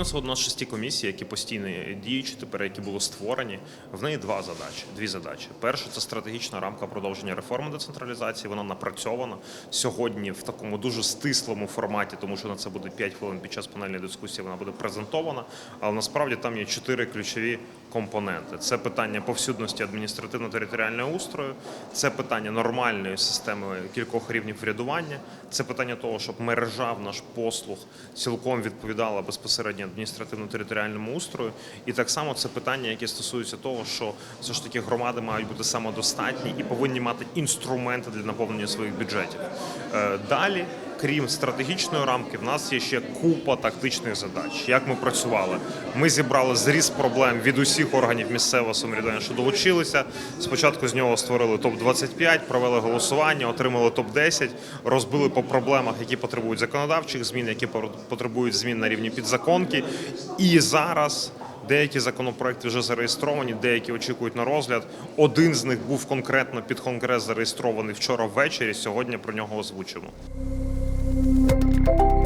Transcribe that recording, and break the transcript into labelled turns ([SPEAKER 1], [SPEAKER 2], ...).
[SPEAKER 1] Ну, це одна з шести комісій, які постійно діючі, тепер які були створені. В неї два задачі. Дві задачі. Перша це стратегічна рамка продовження реформи децентралізації. Вона напрацьована сьогодні в такому дуже стислому форматі, тому що на це буде 5 хвилин під час панельної дискусії. Вона буде презентована. Але насправді там є чотири ключові компоненти: це питання повсюдності адміністративно-територіального устрою, це питання нормальної системи кількох рівнів врядування, це питання того, щоб мережа в наш послуг цілком відповідала безпосередньо адміністративно-територіальному устрою. І так само це питання, яке стосується того, що все ж таки громади мають бути самодостатні і повинні мати інструменти для наповнення своїх бюджетів. Е, Далі. Крім стратегічної рамки, в нас є ще купа тактичних задач. Як ми працювали? Ми зібрали зріз проблем від усіх органів місцевого самоврядування, що долучилися. Спочатку з нього створили топ 25 провели голосування, отримали топ 10 розбили по проблемах, які потребують законодавчих змін, які потребують змін на рівні підзаконки. І зараз. Деякі законопроекти вже зареєстровані, деякі очікують на розгляд. Один з них був конкретно під конгрес зареєстрований вчора ввечері. Сьогодні про нього озвучимо. Thank you.